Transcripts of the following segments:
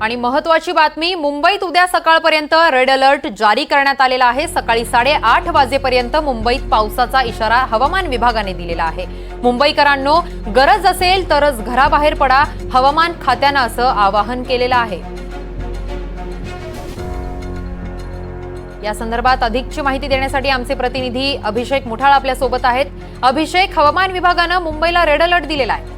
आणि महत्वाची बातमी मुंबईत उद्या सकाळपर्यंत रेड अलर्ट जारी करण्यात आलेला आहे. सकाळी साडेआठ वाजेपर्यंत मुंबईत पावसाचा इशारा हवामान विभागाने दिलेला आहे. मुंबईकरांनो गरज असेल तरच घराबाहेर पडा. हवामान खात्यानं असं आवाहन केलेलं आहे. या संदर्भात अधिकची माहिती देण्यासाठी आमचे प्रतिनिधी अभिषेक मुठाळ आपल्यासोबत आहेत. अभिषेक हवामान विभागानं मुंबईला रेड अलर्ट दिलेला आहे.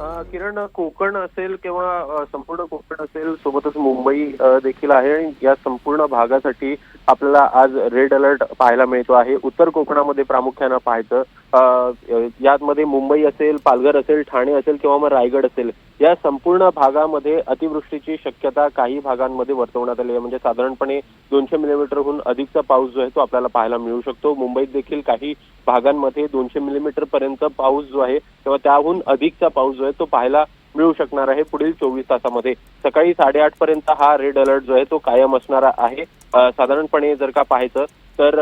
किरण कोकण असेल किंवा संपूर्ण कोकण असेल सोबतच मुंबई देखील आहे आणि या संपूर्ण भागासाठी आपल्याला आज रेड अलर्ट पाहायला मिळतो आहे. उत्तर कोकणामध्ये प्रामुख्यानं पाहायचं यातमध्ये मुंबई असेल पालघर असेल ठाणे असेल किंवा मग रायगड असेल या संपूर्ण भागामध्ये अतिवृष्टीची शक्यता काही भागांमध्ये वर्तवण्यात आली आहे. म्हणजे साधारणपणे दोनशे मिलीमीटरहून अधिकचा पाऊस जो आहे तो आपल्याला पाहायला मिळू शकतो. मुंबईत देखील काही भागांमध्ये दोनशे मिलीमीटर पर्यंत पाऊस जो आहे किंवा त्याहून अधिकचा पाऊस जो आहे तो पाहायला मिळू शकणार आहे पुढील चोवीस तासामध्ये. सकाळी साडेआठ पर्यंत हा रेड अलर्ट जो आहे तो कायम असणारा आहे. साधारणपणे जर का पाहायचं तर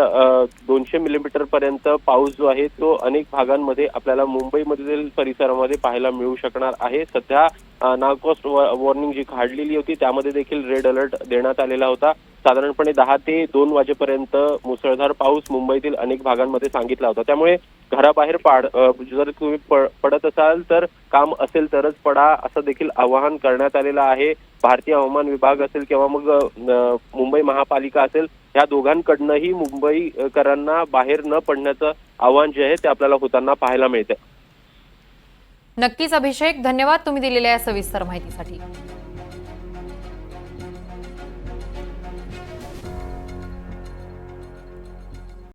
दोनशे मिलीमीटर पर्यंत पाऊस जो आहे तो अनेक भागांमध्ये आपल्याला मुंबईमधील परिसरामध्ये पाहायला मिळू शकणार आहे. सध्या नागकोस्ट वॉर्निंग जी काढलेली होती त्यामध्ये देखील रेड अलर्ट देण्यात आलेला होता. साधारणपणे दहा ते दोन वाजेपर्यंत मुसळधार पाऊस मुंबईतील अनेक भागांमध्ये सांगितला होता. त्यामुळे घराबाहेर पाड जर तुम्ही पडत असाल तर काम असेल तरच पडा असं देखील आवाहन करण्यात आलेलं आहे. भारतीय हवामान विभाग असेल किंवा मग मुंबई महापालिका असेल या दोघांकडनंही मुंबईकरांना बाहेर न पडण्याचं आव्हान जे आहे ते आपल्याला होताना पाहायला मिळतं नक्कीच अभिषेक धन्यवाद तुम्ही दिलेल्या या सविस्तर माहितीसाठी.